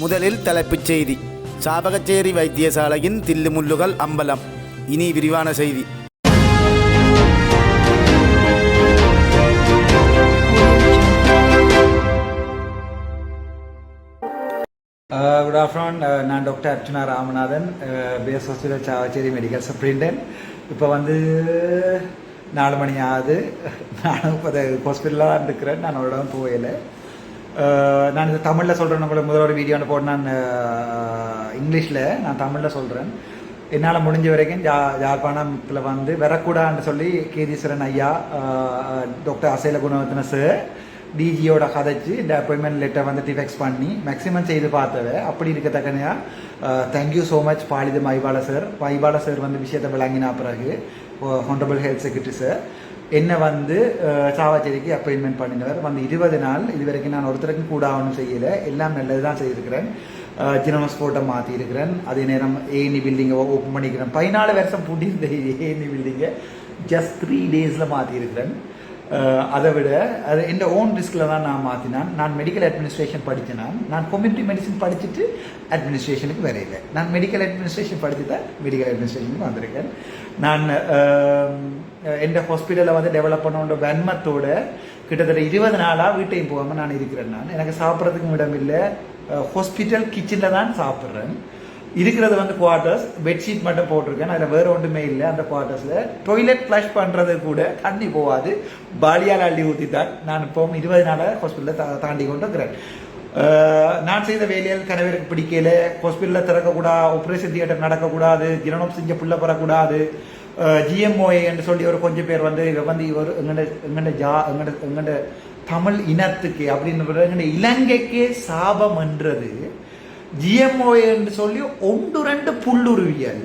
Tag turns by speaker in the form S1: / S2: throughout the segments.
S1: முதலில் தலைப்புச் செய்தி. சாபகச்சேரி வைத்தியசாலையின் தில்லுமுள்ளுகள் அம்பலம். இனி விரிவான செய்தி.
S2: Uh, குட் ஆஃப்டர்நூன் uh, நான் doctor Archana Ramanathan. BS hospital Chavakachcheri medical superintendent இப்போ வந்து நாலு மணி ஆகுது. நானும் இப்போ ஹாஸ்பிட்டலாக இருக்கிறேன். நான் அவ்வளோதான் போகல. நான் இது தமிழில் சொல்கிறேன் உங்களை முதல்ல ஒரு வீடியோ போட்டு நான் இங்கிலீஷில் நான் தமிழில் சொல்கிறேன் என்னால் முடிஞ்ச வரைக்கும் ஜா ஜாழ்ப்பாணத்தில் வந்து வரக்கூடாதுன்னு சொல்லி கேதீஸ்வரன் ஐயா டாக்டர் அசைல குணவர்த்தன சார் டிஜியோட கதைச்சு இந்த அப்பாயின்மெண்ட் லெட்டர் வந்து டிஃபெக்ஸ் பண்ணி மேக்ஸிமம் செய்து பார்த்தவ அப்படி இருக்கத்தக்கனையா thank you so much Palitha Maipala sir Maipala sir வந்து விஷயத்தை விளங்கினா பிறகு ஹானரபிள் ஹெல்த் செக்ரட்டரி சார் என்னை வந்து சாவாச்சேரிக்கு அப்பாயின்மெண்ட் பண்ணினவர். வந்து இருபது நாள் இது வரைக்கும் நான் ஒருத்தருக்கும் கூட ஆகணும் செய்யலை. எல்லாம் நல்லது தான் செய்திருக்கிறேன் ஜினோமஸ் ஃபோட்டோ மாற்றிருக்கிறேன் அதே நேரம் ஏஎன்இ பில்டிங்கை ஓப்பன் பண்ணிக்கிறேன். பதினாலு வருஷம் பூட்டியிருந்த ஏஎன்இ பில்டிங்கை ஜஸ்ட் த்ரீ டேஸில் மாற்றிருக்கிறேன் அதை விட அது என் ஓன் ரிஸ்கில் தான் நான் மாற்றினான் நான் மெடிக்கல் அட்மினிஸ்ட்ரேஷன் படித்தேன் நான். நான் கம்யூனிட்டி மெடிசன் படிச்சுட்டு அட்மினிஸ்ட்ரேஷனுக்கு வரையில நான் மெடிக்கல் அட்மினிஸ்ட்ரேஷன் படித்து தான் மெடிக்கல் அட்மினிஸ்ட்ரேஷனுக்கு வந்திருக்கேன். நான் எந்த ஹாஸ்பிட்டலில் வந்து டெவலப் பண்ணோன்ற வன்மத்தோடு கிட்டத்தட்ட இருபது நாளாக வீட்டையும் போகாமல் நான் இருக்கிறேன் நான். எனக்கு சாப்பிட்றதுக்கும் இடம் இல்லை. ஹாஸ்பிட்டல் கிச்சனில் தான் சாப்பிட்றேன். இருக்கிறது வந்து குவார்ட்டர்ஸ் பெட்ஷீட் மட்டும் போட்டிருக்கேன். அதில் வேறு ஒன்றுமே இல்லை அந்த குவார்ட்டர்ஸில் டொய்லெட் ஃப்ளஷ் பண்ணுறது கூட தண்ணி போகாது. பாலியால் அள்ளி ஊற்றி தான் நான் இப்போ இருபது நாளாக ஹாஸ்பிட்டலில் தா தாண்டி கொண்டு இருக்கிறேன் நான் செய்த வேலையில் கணவருக்கு பிடிக்கல. ஹாஸ்பிட்டலில் திறக்கக்கூடாது ஆப்ரேஷன் தியேட்டர் நடக்கக்கூடாது. கிரணம் செஞ்ச புள்ள பெறக்கூடாது. ஜிஎம்ஓஏ என்று சொல்லி ஒரு கொஞ்சம் பேர் வந்து இவ வந்து இவர் எங்கட எங்கட ஜா எங்கட எங்கட தமிழ் இனத்துக்கு அப்படின்னு எங்கட இலங்கைக்கே சாபம் என்றது ஜிஎம்ஓஏ என்று சொல்லி ஒன்று ரெண்டு புல்லுருவியல்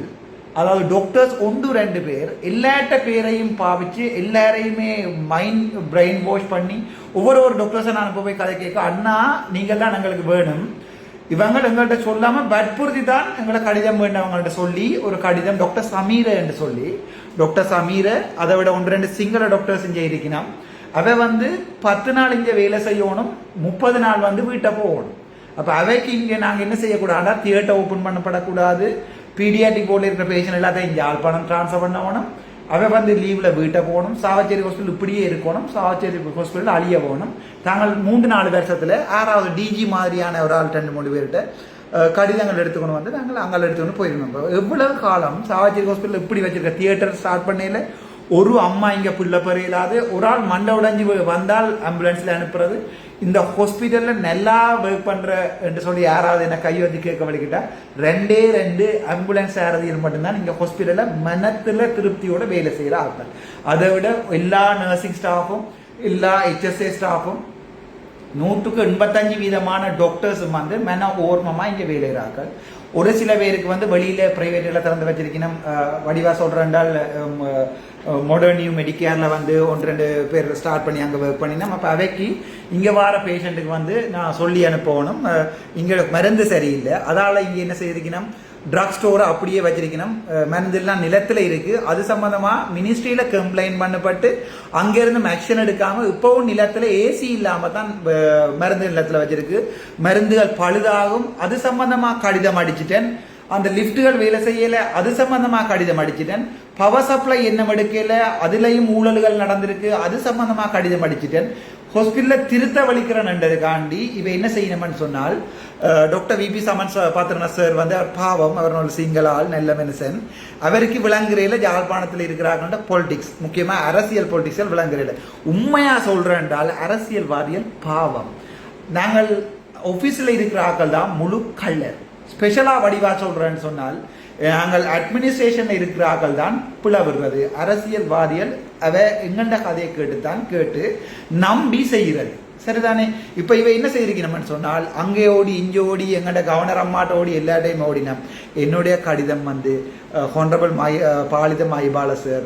S2: அதாவது டாக்டர்ஸ் ஒன்று ரெண்டு பேர் எல்லாட்ட பேரையும் பாவிச்சு எல்லாரையுமே மைண்ட் பிரெயின் வாஷ் பண்ணி ஒவ்வொரு ஒரு டாக்டர்ஸை நான் போய் கதை கேட்க அண்ணா நீங்கள்லாம் எங்களுக்கு வேணும் இவங்க எங்கள்கிட்ட சொல்லாம வற்புறுத்தி தான் எங்களை கடிதம் வேண்டவங்கள்ட்ட சொல்லி ஒரு கடிதம் டாக்டர் சமீர என்று சொல்லி டாக்டர் சமீர அதை விட ஒன்று ரெண்டு சிங்கள டாக்டர்ஸ் இங்கே இருக்கணும் அவ வந்து பத்து நாள் இங்கே வேலை செய்யணும் முப்பது நாள் வந்து வீட்டை போகணும். அப்போ அவைக்கு இங்கே நாங்கள் என்ன செய்யக்கூடாதா தியேட்டர் ஓப்பன் பண்ணப்படக்கூடாது. பீடியாட்டிக் போர்டில் இருக்கிற பேஷண்ட் எல்லாத்தையும் இங்கே யாழ்ப்பாணம் ட்ரான்ஸ்ஃபர் பண்ணணும் அவன் வந்து லீவில் வீட்டை போகணும் சாவச்சேரி ஹாஸ்பிட்டல் இப்படியே இருக்கணும் சாவச்சேரி ஹாஸ்பிட்டல் அழிய போகணும் தாங்கள் மூன்று நாலு வருஷத்தில் ஆறாவது டிஜி மாதிரியான ஒரு ஆள் ரெண்டு மூணு பேர்கிட்ட கடிதங்கள் எடுத்துக்கணும் வந்து நாங்கள் அங்கே எடுத்துக்கொண்டு போயிருந்தோம் எவ்வளவு காலம் சாவச்சேரி ஹாஸ்பிட்டல் இப்படி வச்சிருக்க தியேட்டர் ஸ்டார்ட் பண்ணையில் ஒரு அம்மா இங்கே பிள்ளை பெறையிலாது ஒரு ஆள் மண்டை உடஞ்சி வந்தால் ஆம்புலன்ஸில் அனுப்புறது இந்த ஹாஸ்பிட்டலில் நல்லா ஒர்க் பண்ணுற என்று சொல்லி யாராவது என்ன கை வந்து கேட்க வலிக்கிட்டா ரெண்டே ரெண்டு ஆம்புலன்ஸ் யாராவது மட்டும்தான் இங்கே ஹாஸ்பிட்டலில் மனத்தில் திருப்தியோட வேலை செய்கிற ஆட்கள். அதை விட எல்லா நர்சிங் ஸ்டாஃபும் எல்லா ஹெச்எஸ்ஏ ஸ்டாஃபும் நூற்றுக்கு எண்பத்தஞ்சு வீதமான டாக்டர்ஸும் வந்து மன ஓர்மமாக இங்கே வேலைகிறார்கள் ஒரு சில பேருக்கு வந்து வெளியில் ப்ரைவேட்டில் திறந்து வச்சிருக்கணும். அஹ், வடிவா சொல்கிறேன்டால் மாடர்ன் நியூ மெடிக்கேரில் வந்து ஒன்று ரெண்டு பேர் ஸ்டார்ட் பண்ணி அங்கே ஒர்க் பண்ணினோம் அப்போ அவைக்கு இங்கே வர பேஷண்ட்டுக்கு வந்து நான் சொல்லி அனுப்பணும். இங்கே மருந்து சரியில்லை. அதால் இங்கே என்ன செய்திருக்கணும்? ட்ரக் ஸ்டோரை அப்படியே வச்சிருக்கணும். மருந்து மருந்தெல்லாம் நிலத்தில் இருக்கு. அது சம்பந்தமா மினிஸ்ட்ரியில கம்ப்ளைண்ட் பண்ணப்பட்டு அங்கிருந்து ஆக்ஷன் எடுக்காம இப்பவும் நிலத்தில் ஏசி இல்லாம தான் மருந்து நிலத்தில் வச்சிருக்கு. மருந்துகள் பழுதாகும். அது சம்பந்தமா கடிதம் அடிச்சிட்டேன். அந்த லிஃப்ட்டுகள் வேலை செய்யல. அது சம்பந்தமா கடிதம் அடிச்சிட்டேன். பவர் சப்ளை என்ன எடுக்கல. அதுலயும் ஊழல்கள் நடந்திருக்கு. அது சம்பந்தமா கடிதம் அடிச்சிட்டேன். ஹாஸ்பிட்டலில் திருத்த காண்டி இவ என்ன செய்யணும்னு சொன்னால் doctor VP Saman Pathirana sir வந்து அவர் பாவம் அவர் ஒரு சிங்களால் நல்ல மனுஷன். அவருக்கு விளங்குறையில் யாழ்ப்பாணத்தில் இருக்கிறாங்கன்ற பொலிட்டிக்ஸ் முக்கியமாக அரசியல் பொலிட்டிக்ஸில் விளங்குறையில். உண்மையாக சொல்றேன் என்றால் அரசியல்வாதிகள் பாவம். நாங்கள் ஆஃபீஸில் இருக்கிற ஆக்கள் தான் முழு கள்ளர். ஸ்பெஷலாக வடிவா சொல்கிறேன்னு சொன்னால் நாங்கள் அட்மினிஸ்ட்ரேஷன்ல இருக்கிறார்கள் தான் பிளவுறது. அரசியல்வாதிகள் அவ எங்கண்ட கதையை கேட்டுத்தான் கேட்டு நம்பி செய்கிறது. சரிதானே? இப்போ இவ என்ன செய்திருக்கணும்னு சொன்னால் அங்கே ஓடி இங்கே ஓடி எங்கள்ட கவர்னர் அம்மாட்ட ஓடி எல்லா டைம் ஓடினோம் என்னுடைய கடிதம் வந்து ஹானரபிள் மாய் பாலித மாய்பால சார்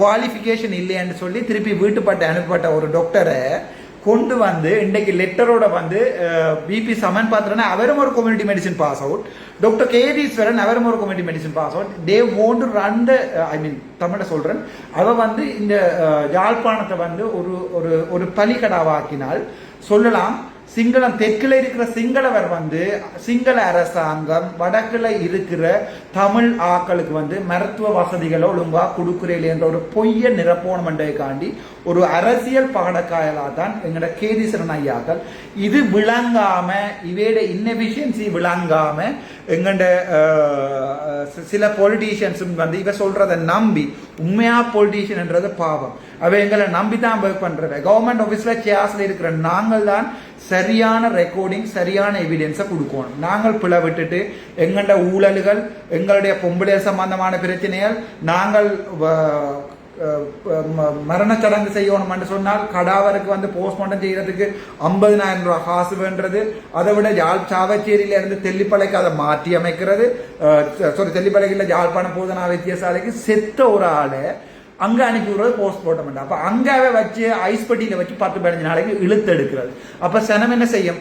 S2: குவாலிஃபிகேஷன் இல்லைன்னு சொல்லி திருப்பி வீட்டுப்பட்ட அனுப்பப்பட்ட ஒரு டாக்டரை கொண்டு வந்து இன்றைக்கு லெட்டரோட வந்து பிபி சமன் பாத்திரனா அவரும் ஒரு community medicine pass out doctor Kethiswaran அவரும் ஒரு community medicine pass out they own run the I mean தமிழ சொல்றேன். அவ வந்து இந்த யாழ்ப்பாணத்தை வந்து ஒரு ஒரு ஒரு பலிகடாவாக்கினால் சொல்லலாம். சிங்களம் தெற்கில் இருக்கிற சிங்களவர் வந்து சிங்கள அரசாங்கம் வடக்கில் இருக்கிற தமிழ் ஆக்களுக்கு வந்து மருத்துவ வசதிகளை ஒழுங்காக கொடுக்குறேன் என்ற ஒரு பொய்ய நிரப்போணமண்டைக்காண்டி ஒரு அரசியல் பகடக்காயலாக தான் எங்களோட கேதீசரன் ஐயாக்கள். இது விளங்காம இவையோட இன்னெஃபிஷியன்சி விளங்காம எங்கள்ட சில பொலிட்டீஷியன்ஸும் வந்து இவ சொல்றதை நம்பி உண்மையா பொலிட்டீஷியன்ன்றது பாவம். அவ எங்களை நம்பி தான் ஒர்க் பண்றவ கவர்மெண்ட் ஆஃபீஸில் சேர்ஸில் இருக்கிற நாங்கள் தான் சரியான ரெக்கார்டிங் சரியான எவிடன்ஸை கொடுக்கணும். நாங்கள் பிழை விட்டுட்டு எங்கள்ட ஊழல்கள் எங்களுடைய பொம்பளை சம்பந்தமான பிரச்சனைகள் நாங்கள் வ- ம- செய்யணும்னு சொன்னால் கடாவருக்கு வந்து போஸ்ட்மார்ட்டம் செய்யறதுக்கு ஐம்பதினாயிரம் ரூபாய் காசு வேண்டது அதை விட யாழ் சாவச்சேரியில இருந்து தெல்லிப்பளைக்கு அதை மாற்றி அமைக்கிறது சாரி தெல்லிப்பளைக்கு யாழ்ப்பாணம் போதனா வைத்தியசாலைக்கு செத்த ஒரு ஆளை அங்க அனுப்பி விடுறது போஸ்ட்மார்ட்டம் அப்ப அங்காவே வச்சு ஐஸ் பெட்டியில வச்சு பத்து பதினஞ்சு நாளைக்கு இழுத்து எடுக்கிறது அப்ப சனம் என்ன செய்யும்?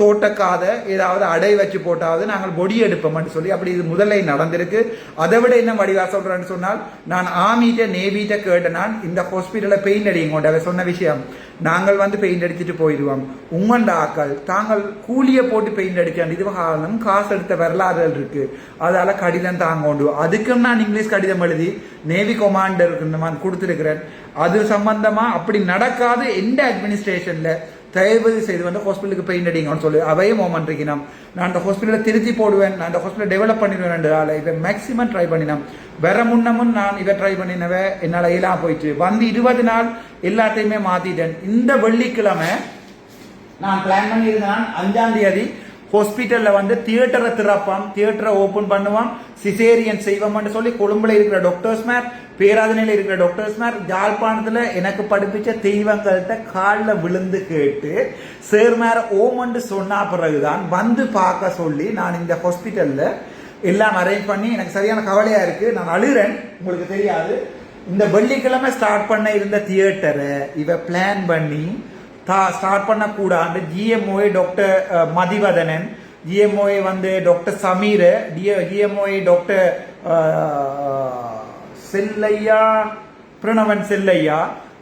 S2: தோட்டக்காத ஏதாவது அடை வச்சு போட்டாவது நாங்கள் பொடி எடுப்போம்னு சொல்லி அப்படி இது முதலை நடந்திருக்கு. அதை விட என்ன வடிவா சொல்றேன்னு சொன்னால் நான் ஆமிட்ட நேவிட்ட கேட்ட நான் இந்த ஹாஸ்பிட்டலில் பெயிண்ட் அடிங்க அவ சொன்ன விஷயம் நாங்கள் வந்து பெயிண்ட் அடிச்சுட்டு போயிடுவோம். உங்கண்ட ஆக்கள் தாங்கள் கூலியை போட்டு பெயிண்ட் அடிச்சாண்டு இது காரணம் காசு எடுத்த வரலாறுகள் இருக்கு. அதால கடிதம் தாங்க உண்டு. அதுக்கும் நான் இங்கிலீஷ் கடிதம் எழுதி நேவி கொமாண்டருக்கு நான் கொடுத்துருக்கிறேன். அது சம்பந்தமா அப்படி நடக்காது. எந்த அட்மினிஸ்ட்ரேஷன்ல தயவு செய்து வந்து ஹாஸ்பிட்டலுக்கு பெயிண்ட் அடிங்கன்னு சொல்லி அவையே மோமெண்ட் இருக்கணும் நான் அந்த ஹாஸ்பிட்டலை திருத்தி போடுவேன் நான் அந்த ஹாஸ்பிட்டலை டெவலப் பண்ணிடுவேன் ரெண்டு ஆளை இவன் மேக்ஸிமம் ட்ரை பண்ணினோம். வர முன்னமும் நான் இதை ட்ரை பண்ணினவ என்னால் இயலாம் போயிட்டு வந்து இருபது நாள் எல்லாத்தையுமே மாற்றிட்டேன் இந்த வெள்ளிக்கிழமை நான் பிளான் பண்ணியிருந்தேன் அஞ்சாம் தேதி. ஹாஸ்பிட்டலில் வந்து தியேட்டரை திறப்பான் தியேட்டரை ஓப்பன் பண்ணுவான் சிசேரியன் செய்வோம்னு சொல்லி கொழும்புல இருக்கிற டாக்டர்ஸ் மேர் பேராதனையில் இருக்கிற டாக்டர்ஸ் மேர் ஜாழ்ப்பாணத்தில் எனக்கு படிப்பிச்ச தெய்வங்கள்ட்ட காலில் விழுந்து கேட்டு சேர் மேர ஓமண்டு சொன்னா பிறகுதான் வந்து பார்க்க சொல்லி நான் இந்த ஹாஸ்பிட்டலில் எல்லாம் அரேஞ்ச் பண்ணி எனக்கு சரியான கவலையாக இருக்குது நான் அழுகிறேன் உங்களுக்கு தெரியாது. இந்த வெள்ளிக்கிழமை ஸ்டார்ட் பண்ண இருந்த தியேட்டரை இவ பிளான் பண்ணி தா ஸ்டார்ட் பண்ணக்கூடாது ஜிஎம்ஓஏ டாக்டர் மதிவதனன். ஜிஎம்ஓஏ வந்து doctor Sameer. GMOA doctor Chelliah? Pranavan Chelliah?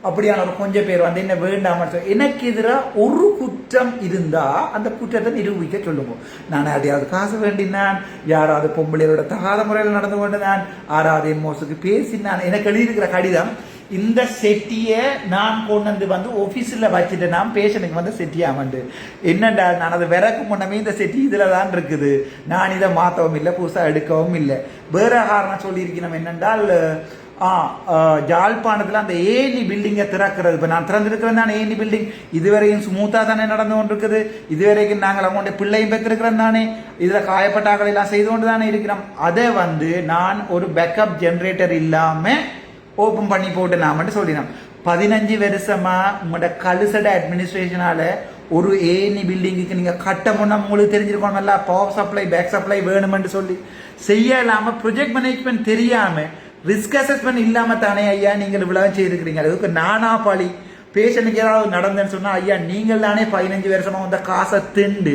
S2: அப்படியான ஒரு கொஞ்சம் பேர் வந்து என்ன வேண்டாம எனக்கு எதிராக ஒரு குற்றம் இருந்தா அந்த குற்றத்தை நிரூபிக்க சொல்லுங்க. நான் அதையாவது காசு வேண்டினான். யாராவது பொம்பளையோட தகாத முறையில் நடந்து கொண்டு நான் ஆறாவது மோசுக்கு பேசினான். எனக்கு எழுதியிருக்கிற கடிதம் இந்த செட்டியை நான் கொண்டு வந்து வந்து ஆஃபீஸில் வச்சுட்டு நான் பேஷனுக்கு வந்து செட்டியாமண்டு என்னடா நான் அதை விறக்கு முன்னமே இந்த செட்டி இதில் தான் இருக்குது. நான் இதை மாற்றவும் இல்லை புதுசாக எடுக்கவும் இல்லை. வேற காரணம் சொல்லியிருக்கணும் என்னென்றால் ஆ ஜாழ்ப்பாணத்தில் அந்த ஏனி பில்டிங்கை திறக்கிறது. இப்போ நான் திறந்துருக்கிறேன் தானே ஏனி பில்டிங் இதுவரையும் ஸ்மூத்தாக தானே நடந்து கொண்டிருக்குது. இதுவரைக்கும் நாங்கள் அவங்களுடைய பிள்ளையும் பெற்றிருக்கிறோம் தானே. இதில் காயப்பட்டாக்கள் எல்லாம் செய்து கொண்டு தானே இருக்கிறோம். அதை வந்து நான் ஒரு பேக்கப் ஜென்ரேட்டர் இல்லாமல் ஓப்பன் பண்ணி போட்டு நான் மட்டும் சொல்லினோம் பதினஞ்சு வருஷமா உங்களோட கலுசட அட்மினிஸ்ட்ரேஷனால ஒரு ஏனி பில்டிங்குக்கு நீங்க கட்ட முன்னா உங்களுக்கு தெரிஞ்சிருக்கணும்ல பவர் சப்ளை பேக் சப்ளை வேணுமென்று சொல்லி. செய்ய இல்லாமல் ப்ரொஜெக்ட் மேனேஜ்மெண்ட் தெரியாம ரிஸ்க் அசஸ்மெண்ட் இல்லாம தானே ஐயா நீங்கள் இவ்வளவு செய்திருக்கிறீங்க. அதுக்கு நானா பாலி பேஷனுக்கு ஏதாவது நடந்தேன்னு சொன்னா ஐயா நீங்கள் தானே பதினஞ்சு வருஷமா வந்த காசை திண்டு.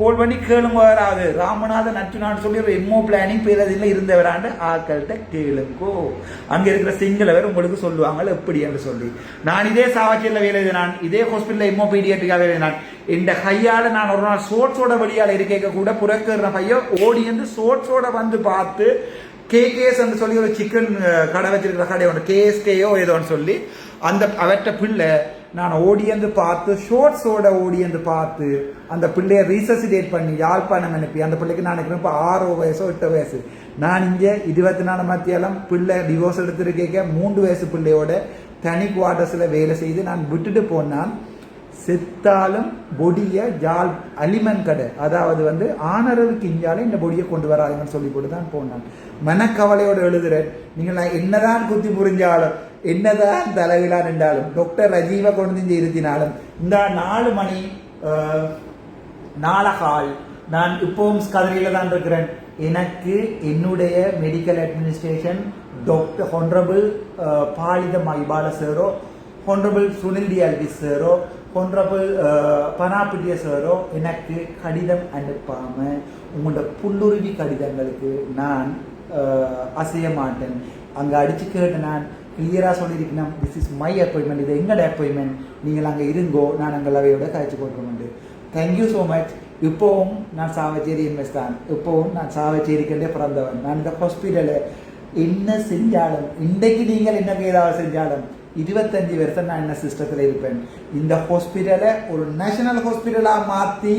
S2: கோல் பண்ணி கேளுங்கோராது ராமநாத ராமநாதன் சொல்லி ஒரு எம்ஓ பிளானிங் பேரதில் இருந்தவராண்டு ஆக்கள்கிட்ட கேளுங்கோ. அங்கே இருக்கிற சிங்களவர் உங்களுக்கு சொல்லுவாங்க எப்படி என்று சொல்லி. நான் இதே சாவச்சியில் வேலை நான் இதே ஹாஸ்பிட்டலில் எம்ஓ பீடியாட்டிக்காக வேலை நான் இந்த கையால் நான் ஒரு நாள் சோட்ஸோட வழியால் இருக்க கூட புறக்கிற பையன் ஓடி வந்து சோட்ஸோட வந்து பார்த்து கேகேஎஸ் என்று சொல்லி ஒரு சிக்கன் கடை வச்சிருக்கிற கடை ஒன்று கேஎஸ்கேயோ ஏதோன்னு சொல்லி அந்த அவற்ற பிள்ளை நான் ஓடியந்து பார்த்து ஷோர்ட்ஸோட ஓடியந்து பார்த்து அந்த பிள்ளையை ரீசசிடேட் பண்ணி யாழ்ப்பாணம் அனுப்பி அந்த பிள்ளைக்கு நான் இப்போ ஆறோ வயசோ எட்டு வயசு. நான் இங்கே இருபத்தி நாலு மத்தியாலம் பிள்ளை டிவோர்ஸ் எடுத்துருக்கேக்க மூன்று வயசு பிள்ளையோட தனி குவார்டர்ஸில் வேலை செய்து நான் விட்டுட்டு போனான். செத்தாலும் பொடியை ஜால் அலிமன் கடை அதாவது வந்து ஆனரவுக்கு கிஞ்சாலும் இந்த பொடியை கொண்டு வராதுங்கன்னு சொல்லி போட்டு தான் போனான். மனக்கவலையோடு எழுதுறேன். நீங்கள் நான் என்னதான் குத்தி புரிஞ்சாலும் என்னதான் தலைவிழா நின்றாலும் டாக்டர் ரஜீவை கொண்டு வந்து இருத்தினாலும் இந்த நாலு மணி அஹ், நாளகால் நான் இப்போவும் கதிரையில் தான் இருக்கிறேன் எனக்கு என்னுடைய medical administration doctor honourable Palitha Mahipala சேரோ honourable Sunil De Alwis சேரோ ஹொன்ரபிள் பனாபிட்டிய சாரோ எனக்கு கடிதம் அனுப்பாமல் உங்களோட புல்லுருவி கடிதங்களுக்கு நான் அசைய மாட்டேன் அங்கே அடிச்சு கேட்டு நான் கிளியராக சொல்லியிருக்கணும். திஸ் இஸ் மை அப்பாயின்மெண்ட் இது எங்களோட அப்பாயின்மெண்ட் நீங்கள் அங்கே இருங்கோ. நான் எங்கள் அவையோட காய்ச்சி போட்டுருமெண்டு தேங்க்யூ ஸோ மச் இப்போவும் நான் சாவச்சேரி எம்எஸ் தான். இப்போவும் நான் சாவச்சேரிக்கிட்டே பிறந்தவன். நான் இந்த ஹாஸ்பிட்டலில் என்ன செஞ்சாலும் இன்றைக்கு நீங்கள் என்ன ஏதாவது செஞ்சாலும் இருபத்தஞ்சு வருஷம் நான் என்ன சிஸ்டத்தில் இருப்பேன். இந்த ஹாஸ்பிட்டலை ஒரு நேஷனல் ஹாஸ்பிட்டலாக மாற்றி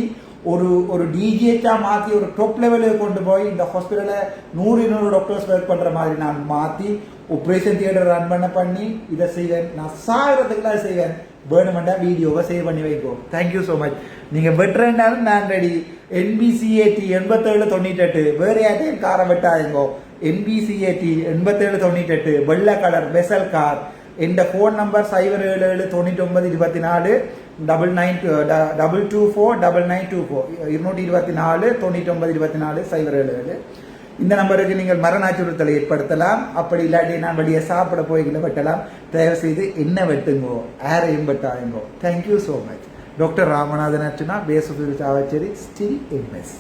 S2: ஒரு ஒரு டிஜிஹெச்சாக மாற்றி ஒரு டாப் லெவலுக்கு கொண்டு போய் இந்த ஹாஸ்பிட்டலை நூறு நூறு டாக்டர்ஸ் ஒர்க் பண்ணுற மாதிரி நான் மாற்றி ஆப்ரேஷன் தியேட்டர் ரன் பண்ண பண்ணி இதை செய்வேன். நான் சாகிறதுக்குலாம் செய்வேன். வேணுமெண்டா வீடியோவை சேவ் பண்ணி வைக்கோ தேங்க்யூ ஸோ மச் நீங்கள் வெட்டுறேன்னாலும் நான் ரெடி என்பிசிஏடி எண்பத்தேழு தொண்ணூற்றெட்டு வேறு யார்ட்டையும் காரை வெட்டாதீங்கோ. என்பிசிஏடி எண்பத்தேழு தொண்ணூற்றெட்டு வெள்ளை கலர் வெசல் கார் எந்த ஃபோன் நம்பர் சைபர் ஏழு ஏழு தொண்ணூற்றி ஒன்பது இருபத்தி நாலு double nine double two four double nine two four இருநூற்றி இருபத்தி நாலு தொண்ணூற்றி ஒன்பது இருபத்தி நாலு சைபர் ஏழு ஏழு. இந்த நம்பருக்கு நீங்கள் மரண அச்சுறுத்தலை ஏற்படுத்தலாம். அப்படி இல்லாட்டி நான் வெளியே சாப்பிட போய்களை வெட்டலாம். தயவு செய்து என்ன வெட்டுங்கோ ஆரையும் வெட்டாயுங்கோ thank you so much doctor Ramanathan Archana பேசுதல் சாவச்சேரி ஸ்டில் எம்எஸ்